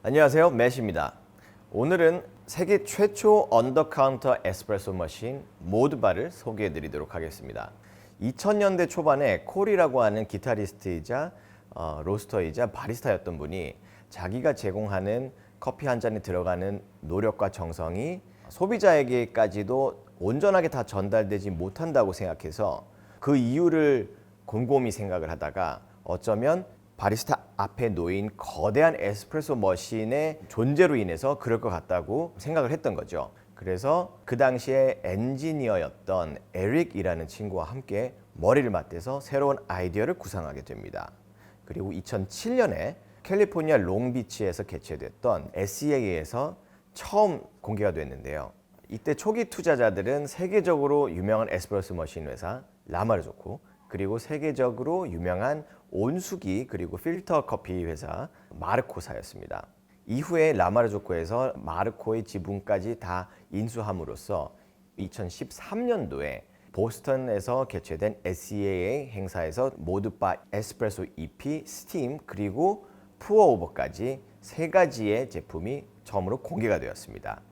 안녕하세요. 매시입니다. 오늘은 세계 최초 언더카운터 에스프레소 머신 모드바를 소개해 드리도록 하겠습니다. 2000년대 초반에 콜이라고 하는 기타리스트이자 어, 로스터이자 바리스타였던 분이 자기가 제공하는 커피 한 잔에 들어가는 노력과 정성이 소비자에게까지도 온전하게 다 전달되지 못한다고 생각해서 그 이유를 곰곰이 생각을 하다가 어쩌면 바리스타 앞에 놓인 거대한 에스프레소 머신의 존재로 인해서 그럴 것 같다고 생각을 했던 거죠. 그래서 그 당시에 엔지니어였던 에릭이라는 친구와 함께 머리를 맞대서 새로운 아이디어를 구상하게 됩니다. 그리고 2007년에 캘리포니아 롱비치에서 개최됐던 SEA에서 처음 공개가 됐는데요. 이때 초기 투자자들은 세계적으로 유명한 에스프레소 머신 회사 라마르조코 그리고 세계적으로 유명한 온수기 그리고 필터 커피 회사 마르코사였습니다. 이후에 라마르조코에서 마르코의 지분까지 다 인수함으로써 2013년도에 보스턴에서 개최된 SEA 행사에서 모드바 에스프레소 EP, 스팀 그리고 푸어오버까지 세 가지의 제품이 처음으로 공개가 되었습니다.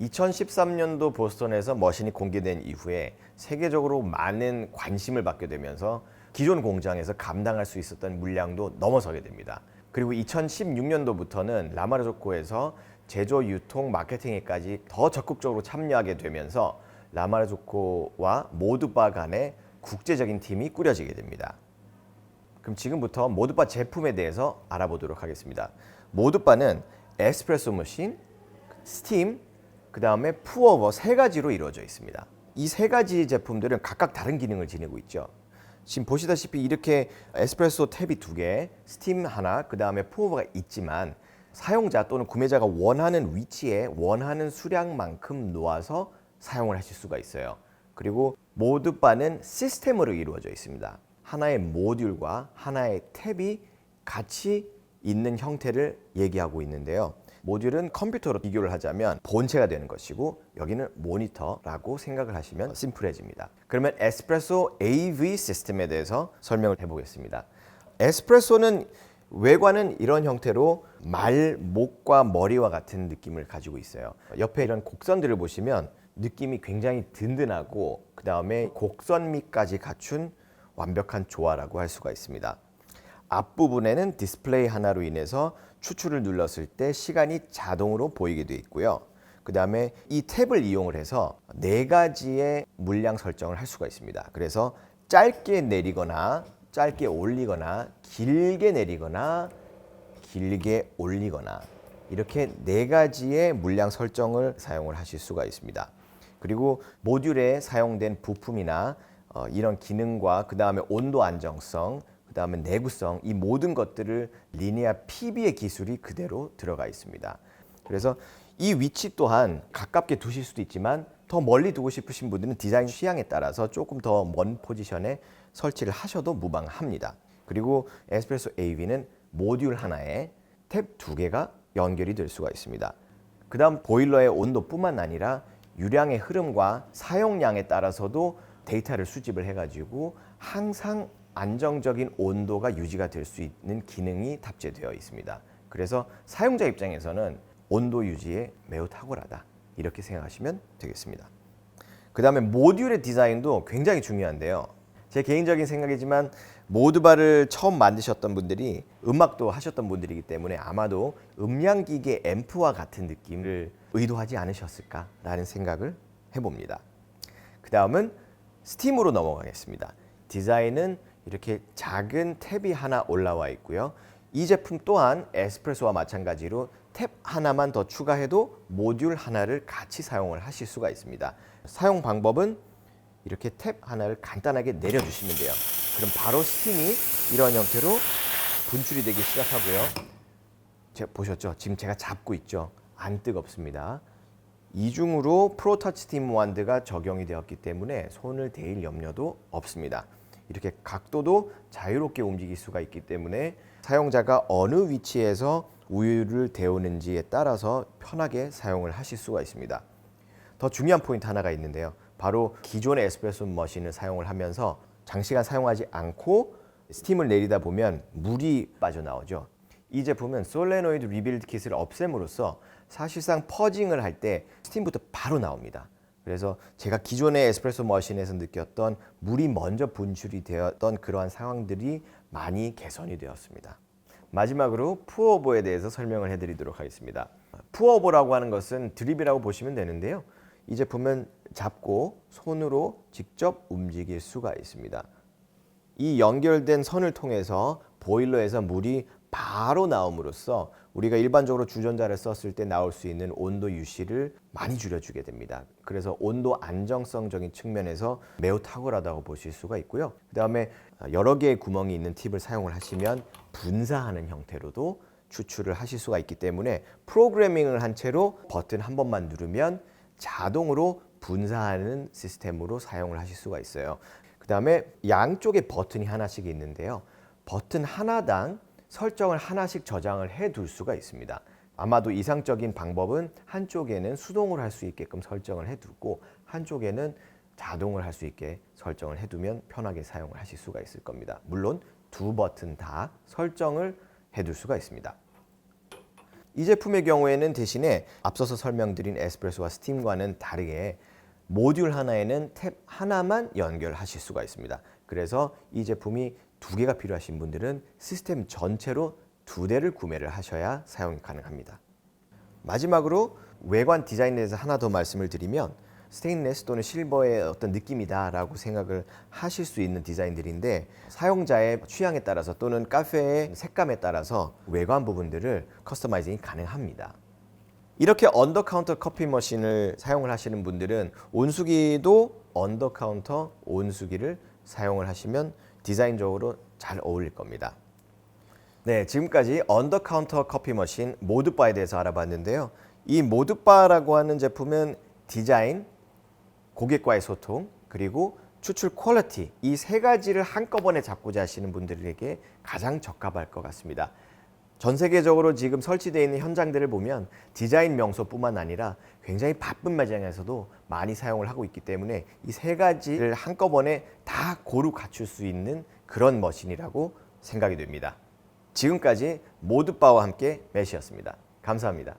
2013년도 보스턴에서 머신이 공개된 이후에 세계적으로 많은 관심을 받게 되면서 기존 공장에서 감당할 수 있었던 물량도 넘어서게 됩니다. 그리고 2016년도부터는 라마르조코에서 제조, 유통, 마케팅에까지 더 적극적으로 참여하게 되면서 라마르조코와 모두바 간의 국제적인 팀이 꾸려지게 됩니다. 그럼 지금부터 모두바 제품에 대해서 알아보도록 하겠습니다. 모두바는 에스프레소 머신, 스팀, 그 다음에 푸어버 세 가지로 이루어져 있습니다. 이 세 가지 제품들은 각각 다른 기능을 지니고 있죠. 지금 보시다시피 이렇게 에스프레소 탭이 두 개, 스팀 하나, 그 다음에 푸어버가 있지만 사용자 또는 구매자가 원하는 위치에 원하는 수량만큼 놓아서 사용을 하실 수가 있어요. 그리고 모드 바는 시스템으로 이루어져 있습니다. 하나의 모듈과 하나의 탭이 같이 있는 형태를 얘기하고 있는데요. 모듈은 컴퓨터로 비교를 하자면 본체가 되는 것이고 여기는 모니터라고 생각을 하시면 심플해집니다. 그러면 에스프레소 AV 시스템에 대해서 설명을 해보겠습니다. 에스프레소는 외관은 이런 형태로 말, 목과 머리와 같은 느낌을 가지고 있어요. 옆에 이런 곡선들을 보시면 느낌이 굉장히 든든하고 그 다음에 곡선 미까지 갖춘 완벽한 조화라고 할 수가 있습니다. 앞부분에는 디스플레이 하나로 인해서 추출을 눌렀을 때 시간이 자동으로 보이게 되어 있고요. 그 다음에 이 탭을 이용을 해서 네 가지의 물량 설정을 할 수가 있습니다. 그래서 짧게 내리거나 짧게 올리거나 길게 내리거나 길게 올리거나 이렇게 네 가지의 물량 설정을 사용을 하실 수가 있습니다. 그리고 모듈에 사용된 부품이나 어, 이런 기능과 그 다음에 온도 안정성, 그 다음에 내구성 이 모든 것들을 리니아 PB의 기술이 그대로 들어가 있습니다. 그래서 이 위치 또한 가깝게 두실 수도 있지만 더 멀리 두고 싶으신 분들은 디자인 취향에 따라서 조금 더 먼 포지션에 설치를 하셔도 무방합니다. 그리고 에스프레소 AV는 모듈 하나에 탭 두 개가 연결이 될 수가 있습니다. 그 다음 보일러의 온도뿐만 아니라 유량의 흐름과 사용량에 따라서도 데이터를 수집을 해가지고 항상 안정적인 온도가 유지가 될 수 있는 기능이 탑재되어 있습니다. 그래서 사용자 입장에서는 온도 유지에 매우 탁월하다. 이렇게 생각하시면 되겠습니다. 그 다음에 모듈의 디자인도 굉장히 중요한데요. 제 개인적인 생각이지만 모드바를 처음 만드셨던 분들이 음악도 하셨던 분들이기 때문에 아마도 음량기계 앰프와 같은 느낌을 의도하지 않으셨을까라는 생각을 해봅니다. 그 다음은 스팀으로 넘어가겠습니다. 디자인은 이렇게 작은 탭이 하나 올라와 있고요. 이 제품 또한 에스프레소와 마찬가지로 탭 하나만 더 추가해도 모듈 하나를 같이 사용을 하실 수가 있습니다. 사용 방법은 이렇게 탭 하나를 간단하게 내려주시면 돼요. 그럼 바로 스팀이 이런 형태로 분출이 되기 시작하고요. 보셨죠? 지금 제가 잡고 있죠? 안 뜨겁습니다. 이중으로 프로터치 스팀 완드가 적용이 되었기 때문에 손을 대일 염려도 없습니다. 이렇게 각도도 자유롭게 움직일 수가 있기 때문에 사용자가 어느 위치에서 우유를 데우는지에 따라서 편하게 사용을 하실 수가 있습니다. 더 중요한 포인트 하나가 있는데요. 바로 기존의 에스프레소 머신을 사용을 하면서 장시간 사용하지 않고 스팀을 내리다 보면 물이 빠져나오죠. 이 제품은 솔레노이드 리빌드 킷을 없앰으로써 사실상 퍼징을 할 때 스팀부터 바로 나옵니다. 그래서 제가 기존의 에스프레소 머신에서 느꼈던 물이 먼저 분출이 되었던 그러한 상황들이 많이 개선이 되었습니다. 마지막으로 푸어보에 대해서 설명을 해드리도록 하겠습니다. 푸어보라고 하는 것은 드립이라고 보시면 되는데요. 이 제품은 잡고 손으로 직접 움직일 수가 있습니다. 이 연결된 선을 통해서 보일러에서 물이 바로 나옴으로써 우리가 일반적으로 주전자를 썼을 때 나올 수 있는 온도 유시를 많이 줄여주게 됩니다. 그래서 온도 안정성적인 측면에서 매우 탁월하다고 보실 수가 있고요. 그 다음에 여러 개의 구멍이 있는 팁을 사용을 하시면 분사하는 형태로도 추출을 하실 수가 있기 때문에 프로그래밍을 한 채로 버튼 한 번만 누르면 자동으로 분사하는 시스템으로 사용을 하실 수가 있어요. 그 다음에 양쪽에 버튼이 하나씩 있는데요. 버튼 하나당 설정을 하나씩 저장을 해 둘 수가 있습니다. 아마도 이상적인 방법은 한쪽에는 수동으로 할 수 있게끔 설정을 해 두고 한쪽에는 자동을 할 수 있게 설정을 해 두면 편하게 사용을 하실 수가 있을 겁니다. 물론 두 버튼 다 설정을 해둘 수가 있습니다. 이 제품의 경우에는 대신에 앞서서 설명드린 에스프레소와 스팀과는 다르게 모듈 하나에는 탭 하나만 연결하실 수가 있습니다. 그래서 이 제품이 두 개가 필요하신 분들은 시스템 전체로 두 대를 구매를 하셔야 사용이 가능합니다. 마지막으로 외관 디자인에 대해서 하나 더 말씀을 드리면 스테인레스 또는 실버의 어떤 느낌이다라고 생각을 하실 수 있는 디자인들인데 사용자의 취향에 따라서 또는 카페의 색감에 따라서 외관 부분들을 커스터마이징이 가능합니다. 이렇게 언더카운터 커피 머신을 사용을 하시는 분들은 온수기도 언더카운터 온수기를 사용을 하시면 디자인적으로 잘 어울릴 겁니다. 네, 지금까지 언더카운터 커피 머신 모드바에 대해서 알아봤는데요. 이 모드바라고 하는 제품은 디자인, 고객과의 소통, 그리고 추출 퀄리티 이 세 가지를 한꺼번에 잡고자 하시는 분들에게 가장 적합할 것 같습니다. 전 세계적으로 지금 설치되어 있는 현장들을 보면 디자인 명소뿐만 아니라 굉장히 바쁜 매장에서도 많이 사용을 하고 있기 때문에 이 세 가지를 한꺼번에 다 고루 갖출 수 있는 그런 머신이라고 생각이 됩니다. 지금까지 모드바와 함께 매시였습니다. 감사합니다.